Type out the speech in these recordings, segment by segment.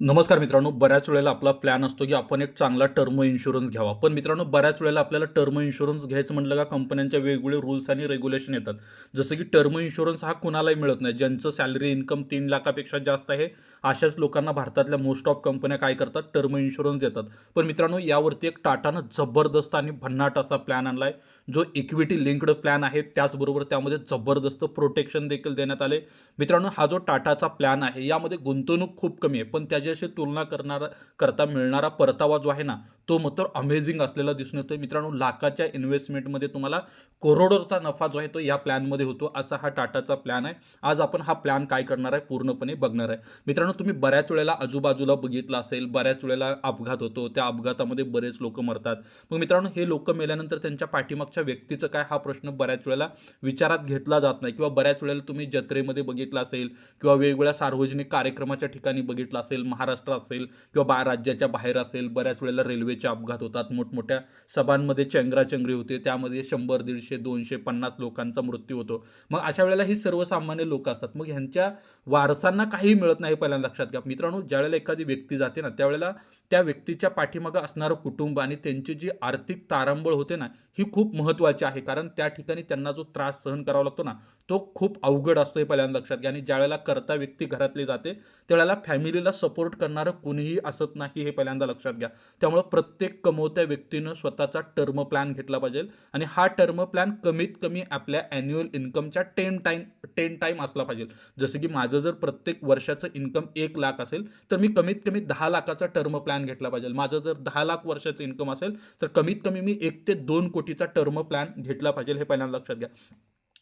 नमस्कार मित्रांनो बऱ्याच वेळेला आपला प्लॅन असतो की आपण एक चांगला टर्म इन्शुरन्स घ्यावा. पण मित्रांनो बऱ्याच वेळेला आपल्याला टर्म इन्शुरन्स घ्यायचं म्हटलं का कंपन्यांच्या वेगवेगळे रूल्स आणि रेग्युलेशन येतात. जसं की टर्म इन्शुरन्स हा कुणालाही मिळत नाही. ज्यांचं सॅलरी इन्कम तीन लाखापेक्षा जास्त आहे अशाच लोकांना भारतातल्या मोस्ट ऑफ कंपन्या काय करतात? टर्म इन्शुरन्स देतात. पण मित्रांनो यावरती एक टाटानं जबरदस्त आणि भन्नाट असा प्लॅन आणला आहे जो इक्विटी लिंक्ड प्लॅन आहे. त्याचबरोबर त्यामध्ये जबरदस्त प्रोटेक्शन देखील देण्यात आले मित्रांनो हा जो टाटाचा प्लॅन आहे यामध्ये गुंतवणूक खूप कमी आहे. पण त्याच्याशी तुलना करणारा करता मिळणारा परतावा जो आहे ना तो मात्र अमेझिंग असलेला दिसून येतो मित्रांनो लाखाच्या इन्व्हेस्टमेंटमध्ये तुम्हाला करोडोचा नफा जो आहे तो या प्लॅनमध्ये होतो. असा हा टाटाचा प्लॅन आहे. आज आपण हा प्लॅन काय करणार आहे? पूर्णपणे बघणार आहे. मित्रांनो तुम्ही बऱ्याच वेळेला आजूबाजूला बघितलं असेल बऱ्याच वेळेला अपघात होतो. त्या अपघातामध्ये बरेच लोक मरतात. मग मित्रांनो हे लोक मेल्यानंतर त्यांच्या पाठीमागच्या व्यक्तीचं काय हा प्रश्न बऱ्याच वेळेला विचारात घेतला जात नाही. किंवा बऱ्याच वेळेला तुम्ही जत्रेमध्ये बघितलं असेल किंवा वेगवेगळ्या सार्वजनिक कार्यक्रमाच्या ठिकाणी बघितलं असेल महाराष्ट्र असेल किंवा बा राज्याच्या बाहेर असेल बऱ्याच वेळेला रेल्वेचे अपघात होतात. मोठमोठ्या सभांमध्ये चेंगराचेंगरी होते. त्यामध्ये शंभर दीडशे दोनशे पन्नास लोकांचा मृत्यू होतो. मग अशा वेळेला ही सर्वसामान्य लोक असतात. मग ह्यांच्या वारसांना काही मिळत नाही पहिल्यांदा लक्षात घ्या. मित्रांनो ज्यावेळेला एखादी व्यक्ती जाते ना त्यावेळेला त्या व्यक्तीच्या पाठीमागं असणारं कुटुंब आणि त्यांची जी आर्थिक तारांबळ होते ना ही खूप महत्त्वाची आहे. कारण त्या ठिकाणी त्यांना जो त्रास सहन करावा लागतो ना तो खूप अवघड असतो हे पहिल्यांदा लक्षात घ्या. आणि ज्यावेळेला करता व्यक्ती घरातली जाते त्यावेळेला फॅमिलीला सपोर्ट करणारं कुणीही असत नाही हे पहिल्यांदा लक्षात घ्या. त्यामुळं प्रत्येक कमवत्या व्यक्तीनं स्वतःचा टर्म प्लॅन घेतला पाहिजे. आणि हा टर्म प्लॅन कमीत कमी आपल्या ॲन्युअल इन्कमच्या टेन टाईम टेन टाईम असला पाहिजे. जसं की माझं जर प्रत्येक वर्षाचं इन्कम एक लाख असेल तर मी कमीत कमी दहा लाखाचा टर्म प्लॅन घेतला पाहिजे. माझं जर दहा लाख वर्षाचं इन्कम असेल तर कमीत कमी मी एक ते दोन कोटीचा टर्म प्लॅन घेतला पाहिजे हे पहिल्यांदा लक्षात घ्या.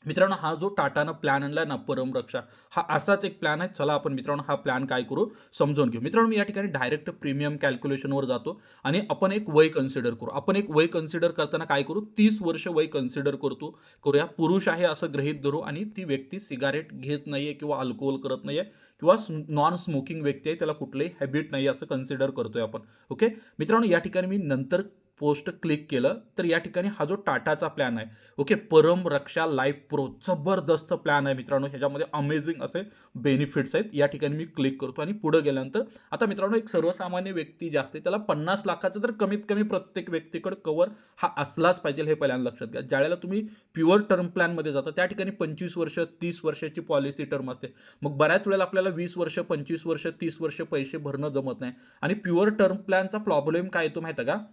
मित्रांनो हा जो टाटानं प्लॅन आणला ना परमरक्षा हा असाच एक प्लॅन आहे. चला आपण मित्रांनो हा प्लॅन काय करू? समजून घेऊ. मित्रांनो मी या ठिकाणी डायरेक्ट प्रीमियम कॅल्क्युलेशनवर जातो आणि आपण एक वय कन्सिडर करू. आपण एक वय कन्सिडर करताना काय करू? तीस वर्ष वय कन्सिडर करतो. करूया पुरुष आहे असं गृहीत धरू आणि ती व्यक्ती सिगारेट घेत नाहीये किंवा अल्कोहोल करत नाहीये किंवा नॉन स्मोकिंग व्यक्ती आहे त्याला कुठलंही हॅबिट नाही असं कन्सिडर करतोय आपण. ओके मित्रांनो या ठिकाणी मी नंतर पोस्ट क्लिक केलं तर या ठिकाणी हा जो टाटाचा प्लॅन आहे okay Param Raksha life pro जबरदस्त प्लॅन आहे मित्रांनो. ह्याच्यामध्ये अमेझिंग असे बेनिफिट्स आहेत. या ठिकाणी मी क्लिक करतो आणि पुढे गेल्यानंतर आता मित्रांनो एक सर्वसामान्य व्यक्ती जास्त असते त्याला पन्नास लाखाचं तर कमीत कमी प्रत्येक व्यक्तीकडे कवर हा असलाच पाहिजे हे पहिल्यांदा लक्षात घ्या. ज्यावेळेला तुम्ही प्युअर टर्म प्लॅनमध्ये जाता त्या ठिकाणी पंचवीस वर्ष तीस वर्षाची पॉलिसी टर्म असते. मग बऱ्याच वेळेला आपल्याला वीस वर्ष पंचवीस वर्ष तीस वर्ष पैसे भरणं जमत नाही. आणि प्युअर टर्म प्लॅनचा प्रॉब्लेम काय येतो माहिती आहे का?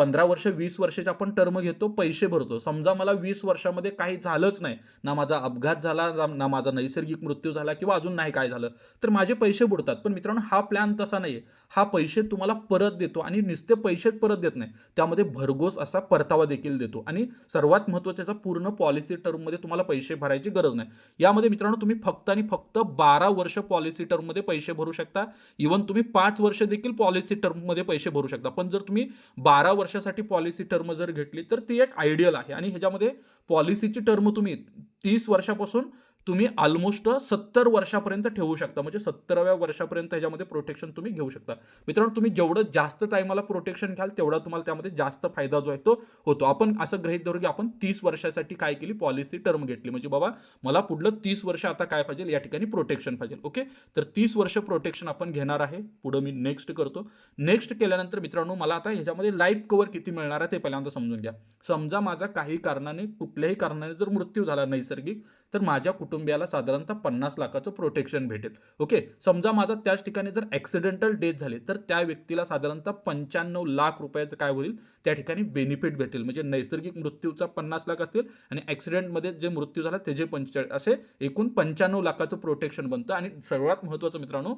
पंधरा वर्ष वीस वर्षाचे आपण टर्म घेतो पैसे भरतो. समजा मला वीस वर्षामध्ये काही झालंच नाही. ना माझा अपघात झाला ना- ना माझा नैसर्गिक मृत्यू झाला किंवा अजून नाही काय झालं तर माझे पैसे बुडतात. पण मित्रांनो हा प्लॅन तसा नाही आहे हा पैसे तुम्हाला परत देतो आणि नुसते पैसेच परत देत नाही. त्यामध्ये भरघोस असा परतावा देखील देतो. आणि सर्वात महत्त्वाचा पूर्ण पॉलिसी टर्ममध्ये तुम्हाला पैसे भरायची गरज नाही. यामध्ये मित्रांनो तुम्ही फक्त आणि फक्त बारा वर्ष पॉलिसी टर्ममध्ये पैसे भरू शकता. इवन तुम्ही पाच वर्ष देखील पॉलिसी टर्ममध्ये पैसे भरू शकता. पण जर तुम्ही बारा वर्ष वर्षासाठी पॉलिसी टर्म जर घेतली तर ती एक आयडियल आहे. आणि ह्याच्यामध्ये पॉलिसीची टर्म तुम्ही तीस वर्षापासून तुम्ही ऑलमोस्ट सत्तर वर्षापर्यंत ठेवू शकता. म्हणजे सत्तराव्या वर्षापर्यंत ह्याच्यामध्ये प्रोटेक्शन तुम्ही घेऊ शकता. मित्रांनो तुम्ही जेवढं जास्त टायमाला प्रोटेक्शन घ्याल तेवढा तुम्हाला त्यामध्ये जास्त फायदा जो आहे तो होतो. आपण असं गृहित धरू की आपण तीस वर्षासाठी काय केली? पॉलिसी टर्म घेतली. म्हणजे बाबा मला पुढलं तीस वर्ष आता काय पाहिजे? या ठिकाणी प्रोटेक्शन पाहिजे. ओके तर तीस वर्ष प्रोटेक्शन आपण घेणार आहे. पुढं मी नेक्स्ट करतो. नेक्स्ट केल्यानंतर मित्रांनो मला आता ह्याच्यामध्ये लाईफ कवर किती मिळणार आहे ते पहिल्यांदा समजून घ्या. समजा माझा काही कारणाने कुठल्याही कारणाने जर मृत्यू झाला नैसर्गिक तर माझ्या कुटुंबियाला साधारणतः पन्नास लाखाचं प्रोटेक्शन भेटेल. ओके समजा माझा त्याच ठिकाणी जर ॲक्सिडेंटल डेथ झाली तर त्या व्यक्तीला साधारणतः पंच्याण्णव लाख रुपयाचं काय होईल? त्या ठिकाणी बेनिफिट भेटेल. म्हणजे नैसर्गिक मृत्यूचा पन्नास लाख असतील आणि ॲक्सिडेंटमध्ये जे मृत्यू झाला त्याचे पंचेचाळीस असे एकूण पंच्याण्णव लाखाचं प्रोटेक्शन बनतं. आणि सर्वात महत्त्वाचं मित्रांनो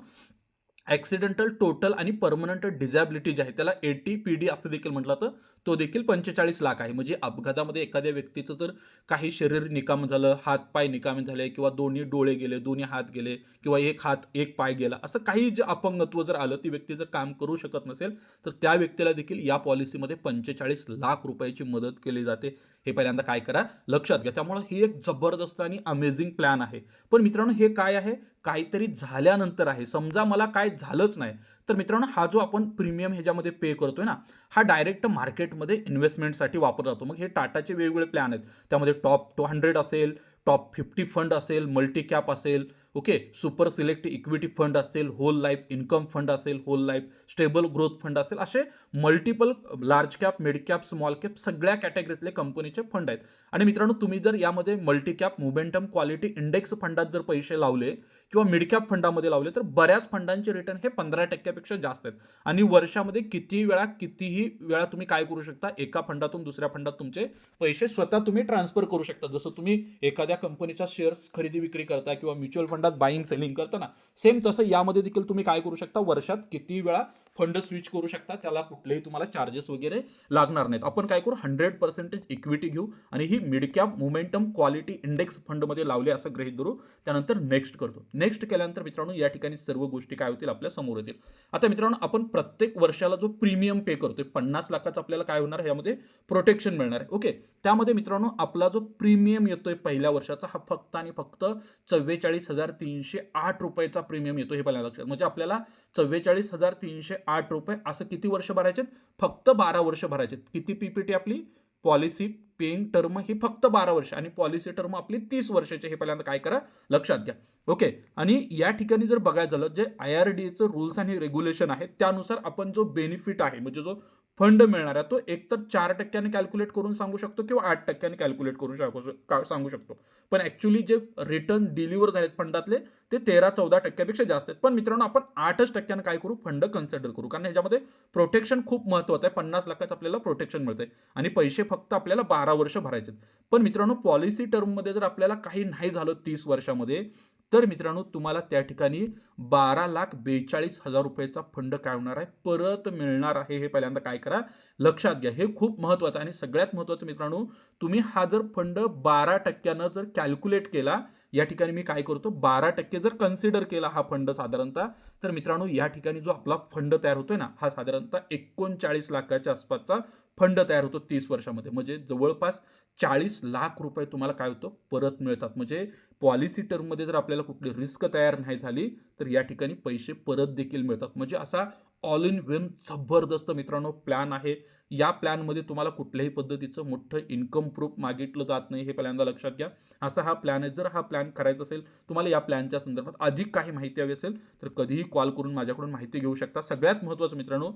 ॲक्सिडेंटल टोटल आणि परमनंट डिझॅबिलिटी जी आहे त्याला एटी पी डी असं देखील म्हटलं तर तो देखील पंचेचाळीस लाख आहे. म्हणजे अपघातामध्ये एखाद्या व्यक्तीचं जर काही शरीर निकाम झालं हात पाय निकामी झाले किंवा दोन्ही डोळे गेले दोन्ही हात गेले किंवा एक हात एक पाय गेला असं काही जे अपंगत्व जर आलं ती व्यक्ती जर काम करू शकत नसेल तर त्या व्यक्तीला देखील या पॉलिसीमध्ये पंचेचाळीस लाख रुपयाची मदत केली जाते. हे पहिल्यांदा काय करा? लक्षात घ्या. त्यामुळे ही एक जबरदस्त आणि अमेझिंग प्लॅन आहे. पण मित्रांनो हे काय आहे? काहीतरी झाल्यानंतर आहे. समजा मला काय झालंच नाही तर मित्रांनो हा जो आपण प्रीमियम ह्याच्यामध्ये पे करतोय ना हा डायरेक्ट मार्केटमध्ये इन्व्हेस्टमेंटसाठी वापरला जातो. मग हे टाटाचे वेगवेगळे प्लॅन आहेत. त्यामध्ये टॉप टू हंड्रेड असेल टॉप फिफ्टी फंड असेल मल्टी कॅप असेल okay super select equity fund असेल होल लाईफ इन्कम फंड असेल whole life stable growth fund असेल असे multiple large cap mid cap small cap सगळ्या कॅटेगरीतले कंपनीचे फंड आहेत. आणि मित्रांनो तुम्ही जर यामध्ये multi cap momentum quality index फंडात जर पैसे लावले किंवा मिड कॅप फंडामध्ये लावले तर बऱ्याच फंडांचे रिटर्न हे पंधरा टक्क्यापेक्षा जास्त आहेत. आणि वर्षामध्ये किती वेळा कितीही वेळा तुम्ही काय करू शकता एका फंडातून दुसऱ्या फंडात तुमचे पैसे स्वतः तुम्ही ट्रान्सफर करू शकता. जसं तुम्ही एखाद्या कंपनीचा शेअर्स खरेदी विक्री करता किंवा म्युच्युअल फंड फंडात बाईंग सेलिंग करताना. सेम तसं यामध्ये देखील तुम्ही काय करू शकता? वर्षात किती वेळा फंड स्विच करू शकता त्याला कुठलेही तुम्हाला चार्जेस वगैरे लागणार नाहीत. आपण काय करू हंड्रेड पर्सेंटेज इक्विटी घेऊ आणि ही mid cap momentum quality index फंडमध्ये लावले असं गृहित धरू. त्यानंतर नेक्स्ट करतो. नेक्स्ट केल्यानंतर मित्रांनो या ठिकाणी सर्व गोष्टी काय होतील आपल्यासमोर येतील. आता मित्रांनो आपण प्रत्येक वर्षाला जो प्रीमियम पे करतोय पन्नास लाखाचा आपल्याला काय होणार यामध्ये प्रोटेक्शन मिळणार आहे. ओके त्यामध्ये मित्रांनो आपला जो प्रीमियम येतोय पहिल्या वर्षाचा हा फक्त आणि फक्त चव्वेचाळीस हजार तीनशे आठ रुपयाचा प्रीमियम येतो हे पहिल्या लक्षात. म्हणजे आपल्याला चव्वेचाळीस हजार तीनशे आठ रुपये. असं किती वर्ष भरायचे फक्त बारा वर्ष भरायचे किती पीपीटी आपली? पॉलिसी पेइंग टर्म ही फक्त बारा वर्ष. आणि पॉलिसी टर्म आपली तीस वर्षाचे. हे पहिल्यांदा काय करा? लक्षात घ्या. ओके. आणि या ठिकाणी जर बघायचं झालं जे आय आर डी एचं रूल्स आणि रेग्युलेशन आहे त्यानुसार आपण जो बेनिफिट आहे म्हणजे जो फंड मिळणार आहे. तो एकतर चार टक्क्याने कॅल्क्युलेट करून सांगू शकतो किंवा आठ टक्क्याने कॅल्क्युलेट करून सांगू शकतो. पण ऍक्च्युली जे रिटर्न डिलिव्हर झालेत फंडातले ते तेरा चौदा टक्क्यापेक्षा जास्त आहेत. पण मित्रांनो आपण आठच टक्क्यानं काय करू? फंड कन्सिडर करू. कारण ह्याच्यामध्ये प्रोटेक्शन खूप महत्त्वाचं आहे. पन्नास लाखाचं आपल्याला प्रोटेक्शन मिळतंय. आणि पैसे फक्त आपल्याला बारा वर्ष भरायचे आहेत. पण मित्रांनो पॉलिसी टर्ममध्ये जर आपल्याला काही नाही झालं तीस वर्षामध्ये तर मित्रांनो तुम्हाला त्या ठिकाणी बारा लाख बेचाळीस हजार रुपयाचा फंड काय होणार आहे? परत मिळणार आहे हे पहिल्यांदा काय करा? लक्षात घ्या. हे खूप महत्त्वाचं आहे आणि सगळ्यात महत्वाचं मित्रांनो तुम्ही हा जर फंड बारा टक्क्यानं जर कॅल्क्युलेट केला या ठिकाणी मी काय करतो? बारा टक्के जर कन्सिडर केला हा फंड साधारणतः तर मित्रांनो या ठिकाणी जो आपला फंड तयार होतोय ना हा साधारणतः एकोणचाळीस लाखाच्या आसपासचा फंड तयार होतो तीस वर्षामध्ये. म्हणजे जवळपास चाळीस लाख रुपये तुम्हाला काय होतं? परत मिळतात. म्हणजे पॉलिसी टर्ममध्ये जर आपल्याला कुठली रिस्क तयार नाही झाली तर या ठिकाणी पैसे परत देखील मिळतात. म्हणजे असा ऑल इन वन जबरदस्त मित्रांनो प्लॅन आहे. या प्लॅनमध्ये तुम्हाला कुठल्याही पद्धतीचं मोठं इन्कम प्रूफ मागितलं जात नाही हे पहिल्यांदा लक्षात घ्या. असा हा प्लॅन आहे. जर हा प्लॅन करायचा असेल तुम्हाला या प्लॅनच्या संदर्भात अधिक काही माहिती हवी असेल तर कधीही कॉल करून माझ्याकडून माहिती घेऊ शकता. सगळ्यात महत्त्वाचं मित्रांनो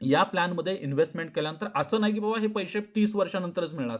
या प्लॅनमध्ये इन्व्हेस्टमेंट केल्यानंतर असं नाही की बाबा हे पैसे तीस वर्षानंतरच मिळणार.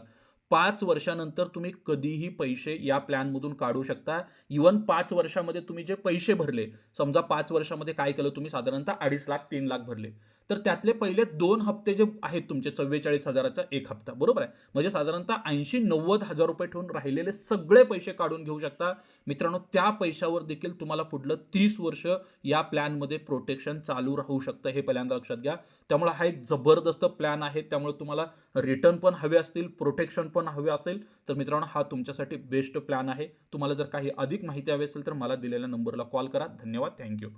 पाच वर्षानंतर तुम्ही कधीही पैसे या प्लॅनमधून काढू शकता. इवन पाच वर्षामध्ये तुम्ही जे पैसे भरले समजा पाच वर्षामध्ये काय केलं तुम्ही साधारणतः अडीच लाख तीन लाख भरले. तर त्यातले पहिले दोन हप्ते जे आहेत तुमचे चव्वेचाळीस हजाराचा एक हप्ता. बरोबर आहे? म्हणजे साधारणतः ऐंशी नव्वद हजार रुपये ठेवून राहिलेले सगळे पैसे काढून घेऊ शकता. मित्रांनो त्या पैशावर देखील तुम्हाला पुढलं तीस वर्ष या प्लॅनमध्ये प्रोटेक्शन चालू राहू शकतं हे पहिल्यांदा लक्षात घ्या. त्यामुळे हा एक जबरदस्त प्लॅन आहे. त्यामुळे तुम्हाला रिटर्न पण हवे असतील प्रोटेक्शन पण हवे असेल तर मित्रांनो हा तुमच्यासाठी बेस्ट प्लॅन आहे. तुम्हाला जर काही अधिक माहिती हवी असेल तर मला दिलेल्या नंबरला कॉल करा. धन्यवाद. थँक्यू.